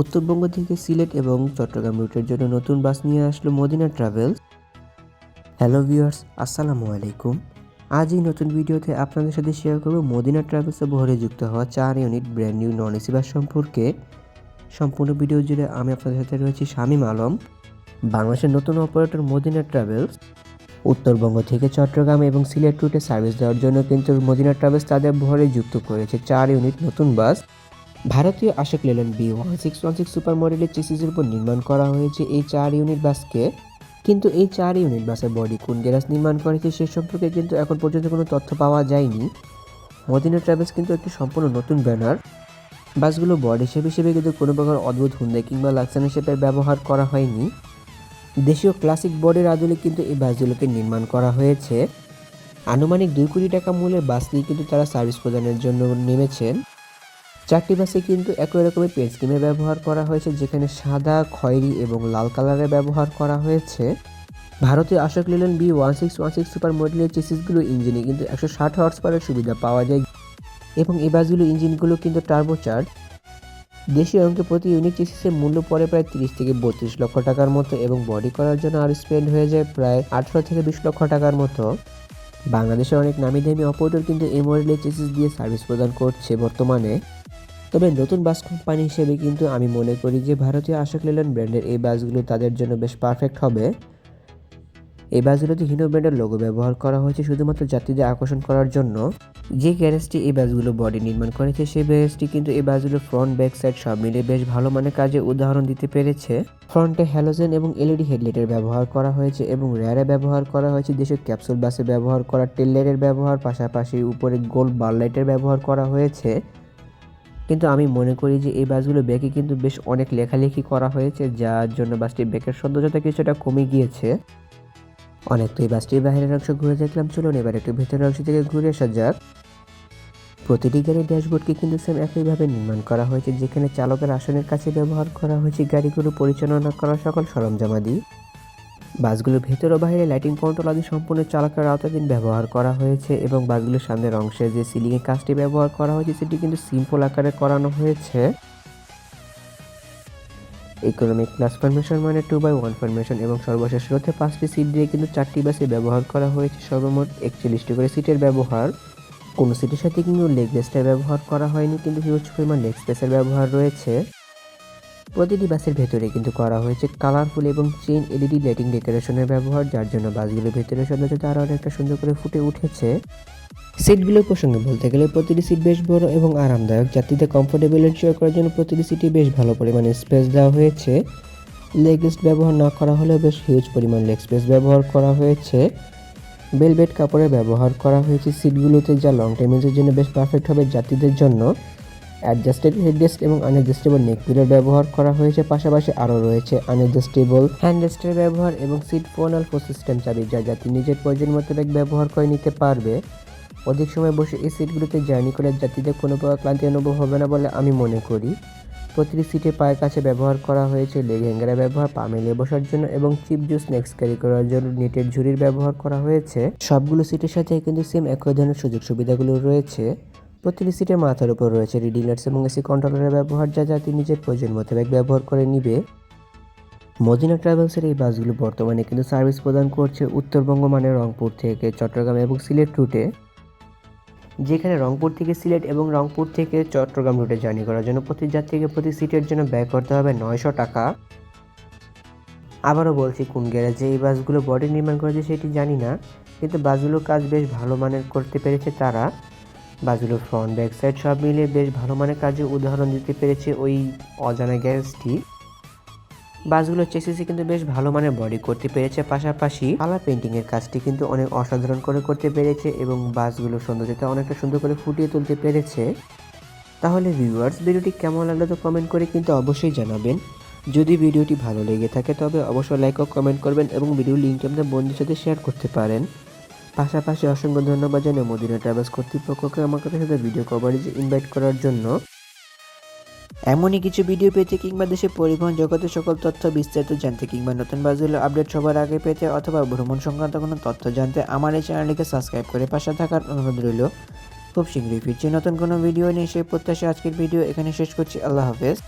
উত্তরবঙ্গ থেকে সিলেট এবং চট্টগ্রাম রুটের জন্য নতুন বাস নিয়ে আসলো মদিনা ট্রাভেলস। হ্যালো ভিউয়ার্স, আসসালামু আলাইকুম। আজ এই নতুন ভিডিওতে আপনাদের সাথে শেয়ার করব মদিনা ট্রাভেলসে ভরে যুক্ত হওয়া চার unit brand new non AC bus সম্পর্কে। সম্পূর্ণ ভিডিও জুড়ে আমি আপনাদের সাথে রয়েছি শামীম আলম, বাংলাদেশের নতুন অপারেটর মদিনা ট্রাভেলস। উত্তরবঙ্গ থেকে চট্টগ্রাম এবং সিলেট রুটে সার্ভিস দেওয়ার জন্য কিন্তু মদিনা ট্রাভেলস তাদের ভরে যুক্ত করেছে চার ইউনিট নতুন বাস। ভারতীয় Ashok Leyland B one six one six super মডেলের চেসিসের উপর নির্মাণ করা হয়েছে এই চার ইউনিট বাসকে। কিন্তু এই চার ইউনিট বাসের বডি কোন গ্যারাজ নির্মাণ করেছে সে সম্পর্কে কিন্তু এখন পর্যন্ত কোনো তথ্য পাওয়া যায়নি। মদিনা ট্রাভেলস কিন্তু একটি সম্পূর্ণ নতুন ব্যানার। বাসগুলো বডি শেপ হিসেবে কিন্তু কোনো প্রকার অদ্ভুত হুন্দাই কিংবা লাক্সানি শেপের ব্যবহার করা হয়নি। দেশীয় ক্লাসিক বডির আদলে কিন্তু এই বাসগুলোকে নির্মাণ করা হয়েছে। আনুমানিক দুই কোটি টাকা মূল্যের বাস দিয়ে কিন্তু তারা সার্ভিস প্রদানের জন্য নেমেছেন। চারটি বাসে কিন্তু একই রকমের পেন স্কিমের ব্যবহার করা হয়েছে, যেখানে সাদা, খয়েরি এবং লাল কালারের ব্যবহার করা হয়েছে। ভারতীয় Ashok Leyland B one six one six super মডেলের চেসিসগুলো ইঞ্জিনে কিন্তু একশো ষাট হর্স পাওয়ারের সুবিধা পাওয়া যায়। এবং এই বাসগুলো ইঞ্জিনগুলো কিন্তু টার্বোচার্জ দেশীয় অঙ্কে প্রতি ইউনিট চেসিসের মূল্য পড়ে প্রায় তিরিশ থেকে বত্রিশ লক্ষ টাকার মতো এবং বডি করার জন্য আর স্পেন্ড হয়ে যায় প্রায় আঠারো থেকে বিশ লক্ষ টাকার মতো। বাংলাদেশের অনেক নামি দামি অপারেটর কিন্তু এই মডেলের চেসিস দিয়ে সার্ভিস প্রদান করছে বর্তমানে। তবে নতুন বাস কোম্পানি হিসেবে কিন্তু আমি মনে করি যে ভারতীয় আশোক লেল্যান্ড ব্র্যান্ডের এই বাসগুলো তাদের জন্য বেশ পারফেক্ট হবে। এই বাসগুলোতে হিনো ব্র্যান্ডের লোগো ব্যবহার করা হয়েছে শুধুমাত্র যাত্রীদের আকর্ষণ করার জন্য। যে গ্যারেজটি এই বাসগুলো বডি নির্মাণ করেছে, সেই গ্যারেজটি কিন্তু এই বাসগুলোর ফ্রন্ট ব্যাক সাইড সব মিলে বেশ ভালো মানের কাজে উদাহরণ দিতে পেরেছে। ফ্রন্টে হ্যালোজেন এবং এলইডি হেডলাইটের ব্যবহার করা হয়েছে এবং র্যারে ব্যবহার করা হয়েছে। দেশের ক্যাপসুল বাসে ব্যবহার করা টেল লাইটের ব্যবহার, পাশাপাশি উপরে গোল বার লাইটের ব্যবহার করা হয়েছে। কিন্তু আমি মনে করি যে এই বাসগুলো ব্যাকে কিন্তু বেশ অনেক লেখালেখি করা হয়েছে, যার জন্য বাসটির ব্যাকের সৌন্দর্যতা কিছুটা কমে গিয়েছে। অনেক তো এই বাসটির বাইরের অংশ ঘুরে দেখলাম, চলুন এবার একটু ভেতরের অংশ থেকে ঘুরে আসা যাক। প্রতিটি গাড়ির ড্যাশবোর্ডকে কিন্তু সেম একইভাবে নির্মাণ করা হয়েছে, যেখানে চালকের আসনের কাছে ব্যবহার করা হয়েছে গাড়িগুলো পরিচালনা করা সকল সরঞ্জামাদি। বাসগুলোর ভেতর ও বাইরে লাইটিং কন্ট্রোল আদি সম্পূর্ণ চালকের আওতাধীন ব্যবহার করা হয়েছে এবং বাসগুলোর সামনের অংশে যে সিলিংয়ের কাজটি ব্যবহার করা হয়েছে, সেটি কিন্তু সিম্পল আকারে করানো হয়েছে। ইকোনমিক প্লাস ফরমেশন মানে টু বাই ওয়ান ফরমেশন এবং সর্বশেষ রোধে পাঁচটি সিট দিয়ে কিন্তু চারটি বাসে ব্যবহার করা হয়েছে, সর্বমোট একচল্লিশটি করে সিটের ব্যবহার। কোনো সিটের সাথে কিন্তু লেগ রেস্টের ব্যবহার করা হয়নি, কিন্তু হিউজ পরিমাণ লেগ স্পেসের ব্যবহার রয়েছে। প্রতিটি বাসের ভেতরে কিন্তু করা হয়েছে কালারফুল এবং চেইন এলইডি লাইটিং ডেকোরেশনের ব্যবহার, যার জন্য বাসগুলোর ভেতরে সৌন্দর্যতা আরও অনেকটা সুন্দর করে ফুটে উঠেছে। সিটগুলোর প্রসঙ্গে বলতে গেলে প্রতিটি সিট বেশ বড় এবং আরামদায়ক। যাত্রীদের কমফোর্টেবল এনশিওর করার জন্য প্রতিটি সিটে বেশ ভালো পরিমাণে স্পেস দেওয়া হয়েছে। লেগ রেস্ট ব্যবহার না করা হলেও বেশ হিউজ পরিমাণ লেগ স্পেস ব্যবহার করা হয়েছে। বেলভেট কাপড়ের ব্যবহার করা হয়েছে সিটগুলোতে, যা লং টাইমের জন্য বেশ পারফেক্ট হবে যাত্রীদের জন্য। অ্যাডজাস্টেড হেডরেস্ট এবং আনএডজাস্টেবল নেক পিলার ব্যবহার করা হয়েছে। পাশাপাশি আরও রয়েছে আনএডজাস্টেবল হ্যান্ডরেস্টের ব্যবহার এবং সিট ফোন আলফো সিস্টেম চাবি, যা যাত্রী নিজের প্রয়োজন মোতাবেক ব্যবহার করে নিতে পারবে। অধিক সময় বসে এই সিটগুলোতে জার্নি করে যাত্রীদের কোনো প্রকার ক্লান্তি অনুভব হবে না বলে আমি মনে করি। প্রতিটি সিটে পায়ের কাছে ব্যবহার করা হয়েছে লেগ হ্যাঙ্গারের ব্যবহার, পা মেলে বসার জন্য এবং চিপ জুস স্ন্যাক্স ক্যারি করার জন্য নেটের ঝুড়ির ব্যবহার করা হয়েছে। সবগুলো সিটের সাথে কিন্তু সেম একই ধরনের সুযোগ সুবিধাগুলো রয়েছে। প্রতিটি সিটের মাথার উপর রয়েছে রিডিং লাইটস এবং এসি কন্ট্রোলারের ব্যবহার, যা যাত্রী নিজের প্রয়োজন মোতাবেক ব্যবহার করে নিবে। মদিনা ট্রাভেলসের এই বাসগুলো বর্তমানে কিন্তু সার্ভিস প্রদান করছে উত্তরবঙ্গ মানে রংপুর থেকে চট্টগ্রাম এবং সিলেট রুটে যেখানে রংপুর থেকে সিলেট এবং রংপুর থেকে চট্টগ্রাম রুটে জার্নি করার জন্য প্রতি যাত্রীকে প্রতি সিটের জন্য ব্যয় করতে হবে নয়শো টাকা। আবারও বলছি, কোন গ্যারেজে এই বাসগুলো বডি নির্মাণ করেছে সেটি জানি না, কিন্তু বাসগুলোর কাজ বেশ ভালো মানের করতে পেরেছে তারা। বাসগুলোর ফ্রন্ট ব্যাক সাইড সব মিলিয়ে বেশ ভালো মানের কাজে উদাহরণ দিতে পেরেছে ওই অজানা গ্যারেজটি বাসগুলো চেসিসে কিন্তু বেশ ভালো মানের বডি করতে পেরেছে, পাশাপাশি কালার পেন্টিং এর কাজটি কিন্তু অনেক অসাধারণ করে করতে পেরেছে এবং বাসগুলোর সৌন্দর্যতা অনেকটা সুন্দর করে ফুটিয়ে তুলতে পেরেছে। তাহলে ভিউয়ার্স ভিডিওটি কেমন লাগল তো কমেন্ট করে কিন্তু অবশ্যই জানাবেন। যদি ভিডিওটি ভালো লেগে থাকে তবে অবশ্যই লাইক ও কমেন্ট করবেন এবং ভিডিও লিঙ্কটি আপনার বন্ধুদের সাথে শেয়ার করতে পারেন। পাশাপাশি অসংখ্য ধন্যবাদ জানাই মদিনা ট্রাভেলস কর্তৃপক্ষকে আমাকে সাথে ভিডিও কভারেজে ইনভাইট করার জন্য। এমনই কিছু ভিডিও পেতে কিংবা দেশের পরিবহন জগতের সকল তথ্য বিস্তারিত জানতে কিংবা নতুন বাসগুলো আপডেট সবার আগে পেতে অথবা ভ্রমণ সংক্রান্ত কোনো তথ্য জানতে আমার এই চ্যানেলটিকে সাবস্ক্রাইব করে পাশে থাকার অনুরোধ রইল। খুব শীঘ্রই ফিরছি নতুন কোনো ভিডিও নিয়ে, সেই প্রত্যাশা আজকের ভিডিও এখানে শেষ করছি। আল্লাহ হাফেজ।